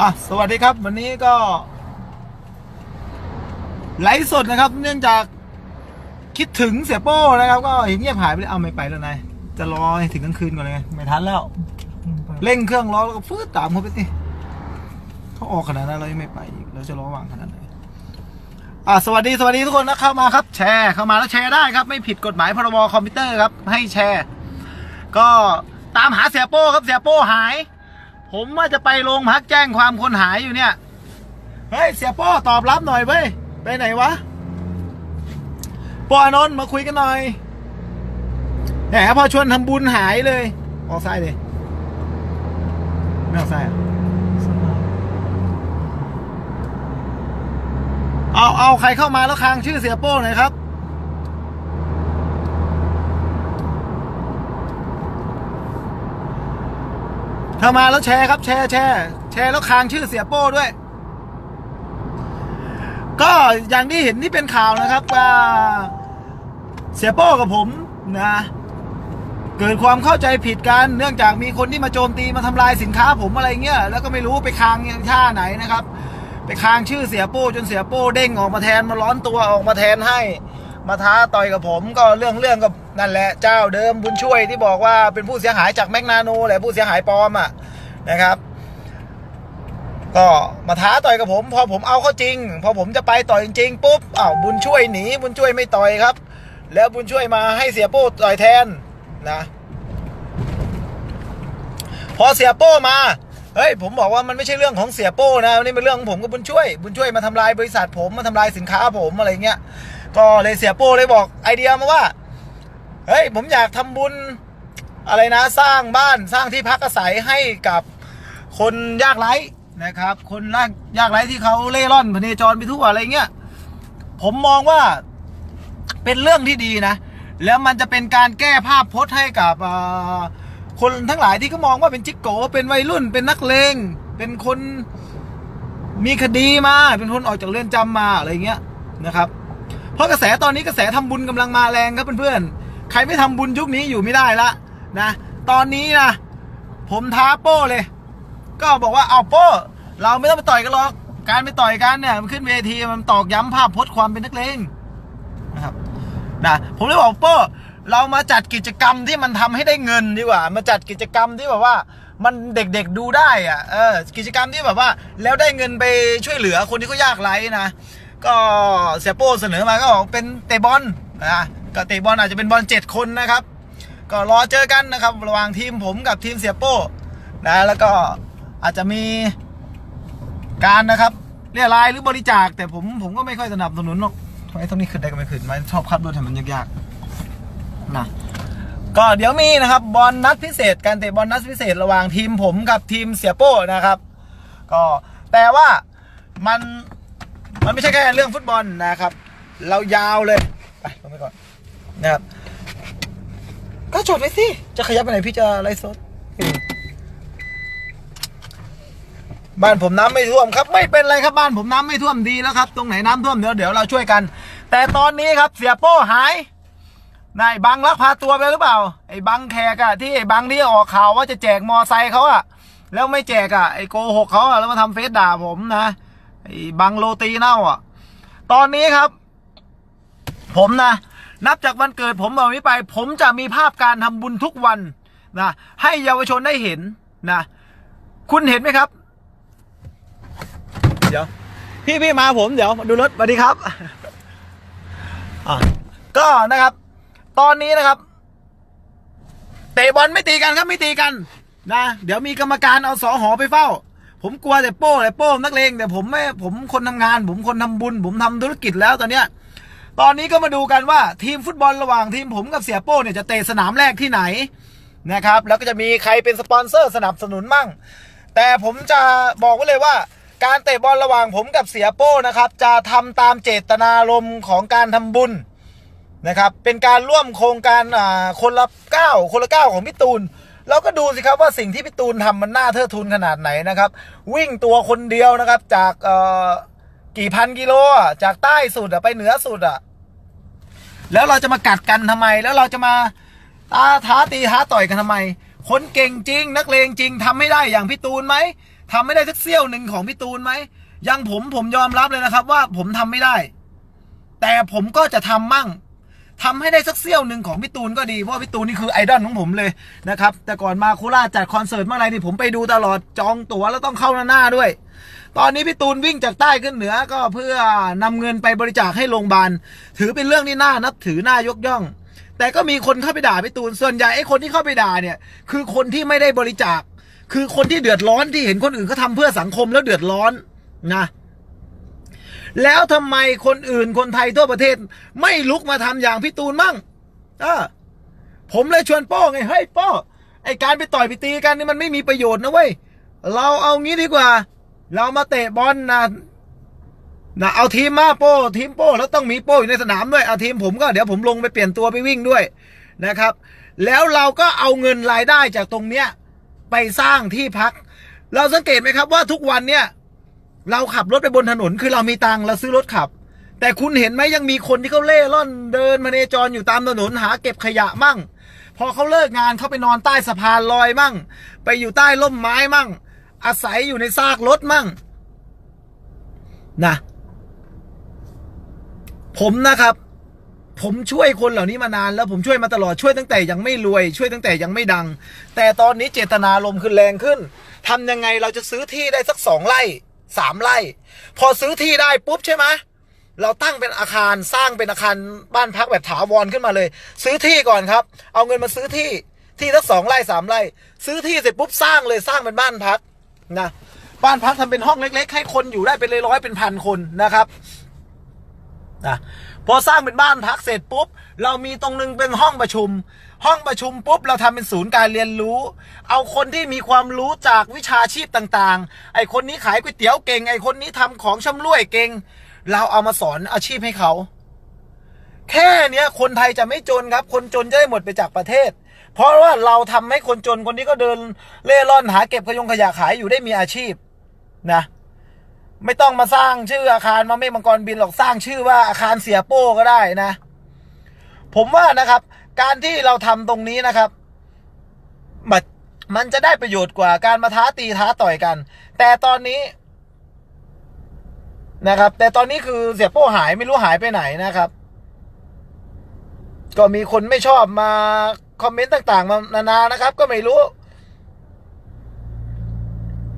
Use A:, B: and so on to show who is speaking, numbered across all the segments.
A: อะสวัสดีครับ วันนี้ก็ไลฟ์สดนะครับ เนื่องจากคิดถึงเสียโป้นะครับ ก็เห็นเงียบหายไปเลยเอาไม่ไปแล้วนายจะรอให้ถึงกลางคืนก่อนเลยไงไม่ทันแล้วเร่งเครื่องรอแล้วก็ฟืดตามเขาไปสิเขาออกขนาดนั้นเรายังไม่ไปอีกเราจะรอวางขนาดไหนอะสวัสดีสวัสดีทุกคนนะเข้ามาครับ แชร์เข้ามาแล้วแชร์ได้ครับ ไม่ผิดกฎหมายพรบคอมพิวเตอร์ครับ ให้แชร์ ก็ตามหาเสียโป้ครับเสียโป้หาย ผมว่าจะไปโรงพักแจ้งความคนหายอยู่เนี่ย เฮ้ย เสียโป้ตอบรับหน่อยเว้ย ไปไหนวะปออนนท์มาคุยกันหน่อยแหมพอชวนทำบุญหายเลยออกซ้ายเลยไม่ออกซ้ายเหรอเอาเอาใครเข้ามาแล้วค้างชื่อเสียโป้หน่อยครับ ถ้ามาแล้วแชร์ครับ แชร์แชร์แชร์แล้วค้างชื่อเสียโป้ด้วย ก็อย่างที่เห็นที่เป็นข่าวนะครับว่าเสียโป้กับผมนะ เกิดความเข้าใจผิดกันเนื่องจากมีคนที่มาโจมตีมาทำลายสินค้าผมอะไรเงี้ยแล้วก็ไม่รู้ไปค้างท่าไหนนะครับ ไปค้างชื่อเสียโป้จนเสียโป้เด้งออกมาแทนมาร้อนตัวออกมาแทนให้ มาท้าต่อยกับผม ก็เรื่องเรื่องกับ นั่นแหละเจ้าเดิมบุญช่วยที่บอกว่าเป็นผู้เสียหายจากแมกนาโนแหละผู้เสียหายปลอมอะนะครับ ก็มาท้าต่อยกับผม พอผมเอาเข้าจริง พอผมจะไปต่อยจริงๆปุ๊บอ้าวบุญช่วยหนีบุญช่วยไม่ต่อยครับ แล้วบุญช่วยมาให้เสียโป้ต่อยแทนนะพอเสียโป้มา เฮ้ย ผมบอกว่ามันไม่ใช่เรื่องของเสียโป้นะนี่เป็นเรื่องของผมกับบุญช่วย บุญช่วยมาทำลายบริษัทผมมาทำลายสินค้าผมอะไรเงี้ย ก็เลยเสียโป้เลยบอกไอเดียมาว่า เฮ้ยผมอยากทำบุญอะไรนะสร้างบ้านสร้างที่พักอาศัยให้กับคนยากไร้นะครับ คนยากยากไร้ที่เขาเล่ร่อนพเนจรไปทั่วอะไรเงี้ยผมมองว่าเป็นเรื่องที่ดีนะ แล้วมันจะเป็นการแก้ภาพพจน์ให้กับคนทั้งหลายที่เขามองว่าเป็นจิกโกเป็นวัยรุ่น เป็นนักเลงเป็นคนมีคดีมา เป็นคนออกจากเรือนจำมาอะไรเงี้ยนะครับ เพราะกระแสตอนนี้กระแสทำบุญกำลังมาแรงครับเพื่อนๆ ใครไม่ทำบุญยุคนี้อยู่ไม่ได้ละนะ ตอนนี้นะ ผมท้าโป้เลย ก็บอกว่าเอาโป้ เราไม่ต้องไปต่อยกันหรอก การไปต่อยกันเนี่ยมันขึ้นเวทีมันตอกย้ำภาพพจน์ความเป็นนักเลงนะครับนะผมเลยบอกโป้เรามาจัดกิจกรรมที่มันทำให้ได้เงินดีกว่า มาจัดกิจกรรมที่แบบว่ามันเด็กๆดูได้อะเออกิจกรรมที่แบบว่า แล้วได้เงินไปช่วยเหลือคนที่เขายากไร้นะ ก็เสียโป้เสนอมาก็บอกเป็นเตะบอลนะ ก็เตะบอลอาจจะเป็นบอลเจ็ดคนนะครับ ก็รอเจอกันนะครับ ระหว่างทีมผมกับทีมเสียโป้นะแล้วก็อาจจะมีการนะครับเรียรายหรือบริจาค แต่ผมผมก็ไม่ค่อยสนับสนุนหรอกทำไมตรงนี้ขึ้นได้ก็ไม่ขึ้นมันชอบคัดด้วยทำมันยากๆนะก็เดี๋ยวมีนะครับบอลนัดพิเศษ การเตะบอลนัดพิเศษ ระหว่างทีมผมกับทีมเสียโป้นะครับ ก็แต่ว่ามันมันไม่ใช่แค่เรื่องฟุตบอลนะครับ เรายาวเลย ไปลงไปก่อน นะครับก็จอดไว้สิ จะขยับไปไหนพี่จะไลฟ์สดบ้านผมน้ำไม่ท่วมครับ ไม่เป็นไรครับบ้านผมน้ำไม่ท่วมดีแล้วครับ ตรงไหนน้ำท่วมเดี๋ยวเดี๋ยวเราช่วยกัน แต่ตอนนี้ครับเสียโป้หายนายบังลักพาตัวไปหรือเปล่า ไอ้บังแขกอะที่ไอ้บังที่ออกข่าวว่าจะแจกมอไซค์เขาอะแล้วไม่แจกอะไอ้โกหกเขาอะแล้วมาทำเฟซด่าผมนะไอ้บังโรตีเน่าอะตอนนี้ครับ ผมนะ นับจากวันเกิดผมเอานี้ไป ผมจะมีภาพการทำบุญทุกวันนะให้เยาวชนได้เห็นนะคุณเห็นไหมครับ เดี๋ยว พี่พี่มาผมเดี๋ยวมาดูรถสวัสดีครับอะก็นะครับ ตอนนี้นะครับ เตะบอลไม่ตีกันครับไม่ตีกันนะเดี๋ยวมีกรรมการเอาสอหอไปเฝ้า ผมกลัวแต่โป้แต่โป้นักเลงแต่ผมไม่ผมคนทำงาน ผมคนทำบุญ ผมทำธุรกิจแล้วตอนเนี้ย ตอนนี้ก็มาดูกันว่าทีมฟุตบอลระหว่างทีมผมกับเสียโป้เนี่ยจะเตะสนามแรกที่ไหนนะครับแล้วก็จะมีใครเป็นสปอนเซอร์สนับสนุนมั่ง แต่ผมจะบอกไว้เลยว่า การเตะบอลระหว่างผมกับเสียโป้นะครับ จะทำตามเจตนารมณ์ของการทำบุญนะครับเป็นการร่วมโครงการอ่าคนละก้าคนละก้าของพี่ตูนเราก็ดูสิครับว่าสิ่งที่พี่ตูนทำมันน่าเทิดทูนขนาดไหนนะครับ วิ่งตัวคนเดียวนะครับจากเอ่อกี่พันกิโลจากใต้สุดไปเหนือสุดอะ แล้วเราจะมากัดกันทำไม แล้วเราจะมาตาท้าตีท้าต่อยกันทำไม คนเก่งจริง นักเลงจริงทำไม่ได้อย่างพี่ตูนไหมทำไม่ได้สักเสี้ยวหนึ่งของพี่ตูนไหมอยังผมผมยอมรับเลยนะครับ ว่าผมทำไม่ได้ แต่ผมก็จะทำมั่ง ทำให้ได้สักเสี้ยวหนึ่งของพี่ตูนก็ดี เพราะพี่ตูนนี่คือไอดอลของผมเลยนะครับแต่ก่อนมาโคราชจัดคอนเสิร์ตเมื่อไหรนี่ผมไปดูตลอดจองตั๋วแล้วต้องเข้าหน้าด้วย ตอนนี้พี่ตูนวิ่งจากใต้ขึ้นเหนือก็เพื่อนำเงินไปบริจาคให้โรงพยาบาลถือเป็นเรื่องที่น่านับถือน่ายกย่อง แต่ก็มีคนเข้าไปด่าพี่ตูนส่วนใหญ่ไอ้คนที่เข้าไปด่าเนี่ยคือคนที่ไม่ได้บริจาค คือคนที่เดือดร้อนที่เห็นคนอื่นเขาทำเพื่อสังคมแล้วเดือดร้อนนะ แล้วทำไมคนอื่นคนไทยทั่วประเทศ ไม่ลุกมาทำอย่างพี่ตูนมั่งเออผมเลยชวนโป้ไงเฮ้ยโป้ไอการไปต่อยไปตีกันนี่มันไม่มีประโยชน์นะเว้ยเราเอางี้ดีกว่า เรามาเตะบอลนะนะเอาทีมมาโป้ทีมโป้แล้วต้องมีโป้อยู่ในสนามด้วยเอาทีมผมก็เดี๋ยวผมลงไปเปลี่ยนตัวไปวิ่งด้วยนะครับ แล้วเราก็เอาเงินรายได้จากตรงเนี้ยไปสร้างที่พัก เราสังเกตไหมครับว่าทุกวันเนี่ย เราขับรถไปบนถนนคือเรามีตังค์เราซื้อรถขับ แต่คุณเห็นไหมยังมีคนที่เขาเล่ร่อนเดินมาเนจรอยู่ตามถนนหาเก็บขยะมั่ง พอเขาเลิกงานเขาไปนอนใต้สะพานลอยมั่ง ไปอยู่ใต้ร่มไม้มั่ง อาศัยอยู่ในซากรถมั่งนะผมนะครับ ผมช่วยคนเหล่านี้มานานแล้วผมช่วยมาตลอดช่วยตั้งแต่ยังไม่รวย ช่วยตั้งแต่ยังไม่ดัง แต่ตอนนี้เจตนารมณ์คือแรงขึ้นทำยังไงเราจะซื้อที่ได้สักสองไร่ สามไร่ พอซื้อที่ได้ปุ๊บใช่ไหมเราตั้งเป็นอาคารสร้างเป็นอาคารบ้านพักแบบถาวรขึ้นมาเลย ซื้อที่ก่อนครับ เอาเงินมาซื้อที่ที่สักสองไร่สามไร่ ซื้อที่เสร็จปุ๊บสร้างเลยสร้างเป็นบ้านพักนะบ้านพักทำเป็นห้องเล็ก ๆ ให้คนอยู่ได้เป็นร้อยเป็นพันคนนะครับนะพอสร้างเป็นบ้านพักเสร็จปุ๊บ เรามีตรงนึงเป็นห้องประชุม ห้องประชุมปุ๊บเราทำเป็นศูนย์การเรียนรู้ เอาคนที่มีความรู้จากวิชาชีพต่างๆ ไอคนนี้ขายก๋วยเตี๋ยวเก่ง ไอคนนี้ทำของชำร่วยเก่ง เราเอามาสอนอาชีพให้เขาแค่เนี้ยคนไทยจะไม่จนครับ คนจนจะได้หมดไปจากประเทศ เพราะว่าเราทำให้คนจนคนนี้ก็เดินเล่ร่อนหาเก็บขยงขยะขายอยู่ได้มีอาชีพนะ ไม่ต้องมาสร้างชื่ออาคารมาเมฆมังกรบินหรอกสร้างชื่อว่าอาคารเสียโป้ก็ได้นะ ผมว่านะครับ การที่เราทำตรงนี้นะครับมันมันจะได้ประโยชน์กว่าการมาท้าตีท้าต่อยกัน แต่ตอนนี้นะครับ แต่ตอนนี้คือเสียโป้หายไม่รู้หายไปไหนนะครับ ก็มีคนไม่ชอบมาคอมเมนต์ต่าง ๆ มานานานะครับ ก็ไม่รู้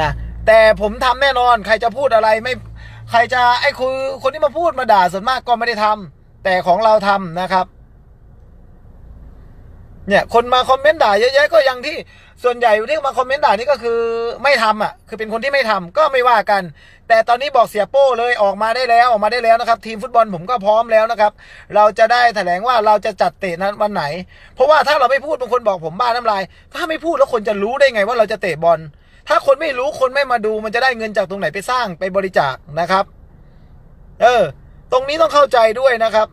A: นะแต่ผมทำแน่นอน ใครจะพูดอะไรไม่ ใครจะไอ้คือคนที่มาพูดมาด่าส่วนมากก็ไม่ได้ทำแต่ของเราทำนะครับ เนี่ย คนมาคอมเมนต์ด่าเยอะแยะก็ยังที่ส่วนใหญ่ที่มาคอมเมนต์ด่านี่ก็คือไม่ทำอะ คือเป็นคนที่ไม่ทำก็ไม่ว่ากัน แต่ตอนนี้บอกเสียโป้เลยออกมาได้แล้วออกมาได้แล้วนะครับ ทีมฟุตบอลผมก็พร้อมแล้วนะครับ เราจะได้แถลงว่าเราจะจัดเตะนั้นวันไหน เพราะว่าถ้าเราไม่พูดบางคนบอกผมบ้าน้ำลาย ถ้าไม่พูดแล้วคนจะรู้ได้ไงว่าเราจะเตะบอล ถ้าคนไม่รู้คนไม่มาดูมันจะได้เงินจากตรงไหนไปสร้างไปบริจาคนะครับ เออ ตรงนี้ต้องเข้าใจด้วยนะครับ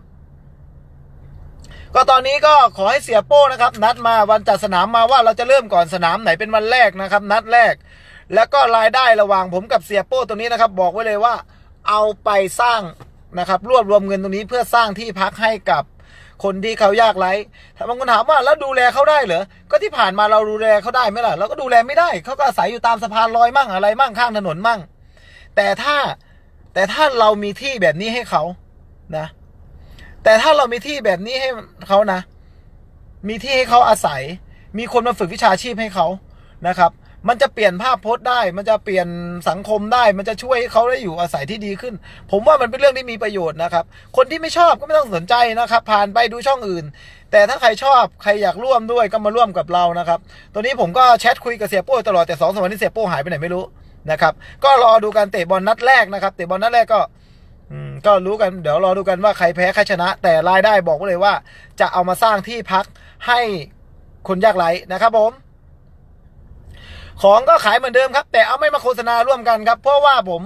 A: ก็ตอนนี้ก็ขอให้เสียโป้นะครับ นัดมาวันจัดสนามมาว่าเราจะเริ่มก่อนสนามไหนเป็นวันแรกนะครับ นัดแรก แล้วก็รายได้ระหว่างผมกับเสียโป้ตรงนี้นะครับ บอกไว้เลยว่าเอาไปสร้างนะครับ รวบรวมเงินตรงนี้เพื่อสร้างที่พักให้กับคนที่เขายากไร้ถ้าบางคนถามว่าแล้วดูแลเขาได้เหรอ ก็ที่ผ่านมาเราดูแลเขาได้ไหมล่ะ เราก็ดูแลไม่ได้ เขาก็อาศัยอยู่ตามสะพานลอยมั่งอะไรมั่งข้างถนนมั่ง แต่ถ้าแต่ถ้าเรามีที่แบบนี้ให้เขานะ แต่ถ้าเรามีที่แบบนี้ให้เขานะ มีที่ให้เขาอาศัย มีคนมาฝึกวิชาชีพให้เขานะครับ มันจะเปลี่ยนภาพพจน์ได้ มันจะเปลี่ยนสังคมได้ มันจะช่วยให้เขาได้อยู่อาศัยที่ดีขึ้น ผมว่ามันเป็นเรื่องที่มีประโยชน์นะครับ คนที่ไม่ชอบก็ไม่ต้องสนใจนะครับ ผ่านไปดูช่องอื่น แต่ถ้าใครชอบใครอยากร่วมด้วยก็มาร่วมกับเรานะครับ ตัวนี้ผมก็แชทคุยกับเสียโป้ตลอดแต่สองสามวันนี้เสียโป้หายไปไหนไม่รู้นะครับ ก็รอดูการเตะบอลนัดแรกนะครับ เตะบอลนัดแรกก็ ก็รู้กันเดี๋ยวรอดูกันว่าใครแพ้ใครชนะ แต่รายได้บอกไว้เลยว่า จะเอามาสร้างที่พักให้คนยากไร้นะครับผม ของก็ขายเหมือนเดิมครับ แต่เอาไม่มาโฆษณาร่วมกันครับ เพราะว่าผม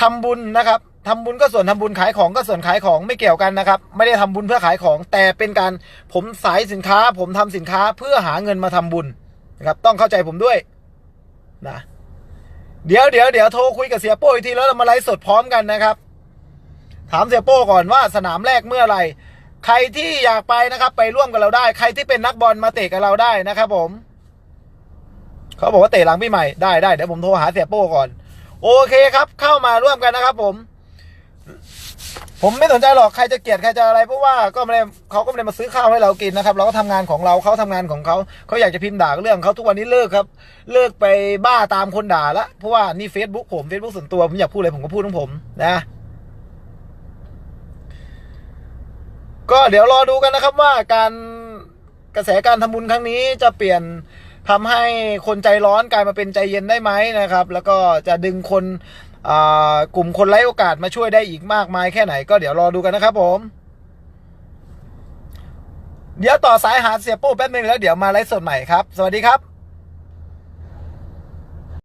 A: ทำบุญนะครับทำบุญก็ส่วนทำบุญขายของก็ส่วนขายของไม่เกี่ยวกันนะครับ ไม่ได้ทำบุญเพื่อขายของ แต่เป็นการผมสายสินค้า ผมทำสินค้าเพื่อหาเงินมาทำบุญนะครับ ต้องเข้าใจผมด้วยนะ เดี๋ยวเดี๋ยวเดี๋ยวโทรคุยกับเสียโป้อีกทีแล้วเรามาไลฟ์สดพร้อมกันนะครับ ถามเสียโป้ก่อนว่าสนามแรกเมื่อไหร่ใครที่อยากไปนะครับ ไปร่วมกับเราได้ ใครที่เป็นนักบอลมาเตะกับเราได้นะครับ ผมเขาบอกว่าเตะหลังพี่ใหม่ได้ได้เดี๋ยวผมโทรหาเสียโป้ก่อน โอเคครับ เข้ามาร่วมกันนะครับ ผม ผมไม่สนใจหรอกใครจะเกลียดใครจะอะไรเพราะว่าก็ไม่ได้เขาก็ไม่ได้มาซื้อข้าวให้เรากินนะครับ เราก็ทำงานของเราเขาทำงานของเขาเขาอยากจะพิมพ์ด่าเรื่องเขาทุกวันนี้เลิกครับ เลิกไปบ้าตามคนด่าละเพราะว่านี่ Facebook ผม Facebook ส่วนตัวผมอยากพูดอะไรผมก็พูดของผมนะก็เดี๋ยวรอดูกันนะครับว่าการกระแสการทำบุญครั้งนี้จะเปลี่ยนทำให้คนใจร้อนกลายมาเป็นใจเย็นได้ไหมนะครับ แล้วก็จะดึงคน กลุ่มคนไร้โอกาสมาช่วยได้อีกมากมายแค่ไหนก็เดี๋ยวรอดูกันนะครับผม เดี๋ยวต่อสายหาเสียโป้แป๊บนึงแล้วเดี๋ยวมาไลฟ์สดใหม่ครับ สวัสดีครับ